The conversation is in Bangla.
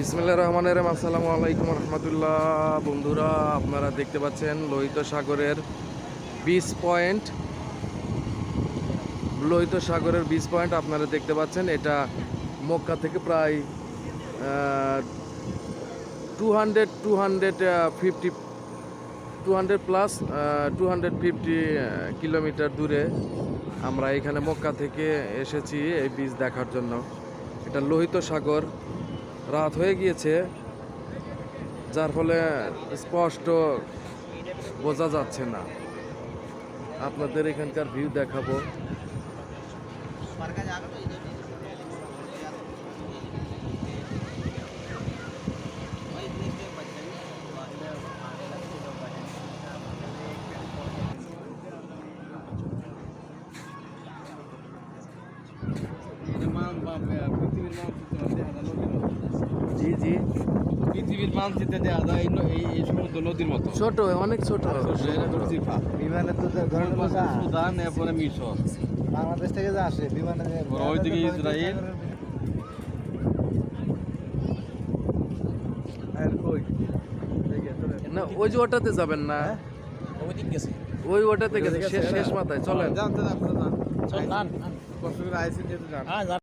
বিসমিল্লা রহমানের রহিম। আসসালামু আলাইকুম রহমতুল্লাহ। বন্ধুরা, আপনারা দেখতে পাচ্ছেন লোহিত সাগরের বিচ পয়েন্ট। লোহিত সাগরের বিচ পয়েন্ট আপনারা দেখতে পাচ্ছেন। এটা মক্কা থেকে প্রায় two hundred two hundred fifty two hundred plus two hundred fifty kilometre দূরে আমরা এখানে মক্কা থেকে এসেছি এই বীজ দেখার জন্য। এটা লোহিত সাগর। রাত হয়ে গিয়েছে যার ফলে স্পষ্ট বোঝা যাচ্ছে না। আপনাদের এখানকার ভিউ দেখাবো। জি জি। পৃথিবীর মানচিত্রে দেওয়া যায় এই এই এই সমুদ্র নদীর মতো। ছোট অনেক ছোট। বিমানে তো ধরেন সুদান এরপরে মিশর। বাংলাদেশ থেকে যা আসে বিমানে ওর ওইদিকে ইসরায়েল। আর কই? না ওই যে ওটাতে যাবেন না। ওই ওটাতে গেছে শেষ শেষ মাথায় চলেন। জানতে জানতে জান কষ্ট করে আইসি যেতে জান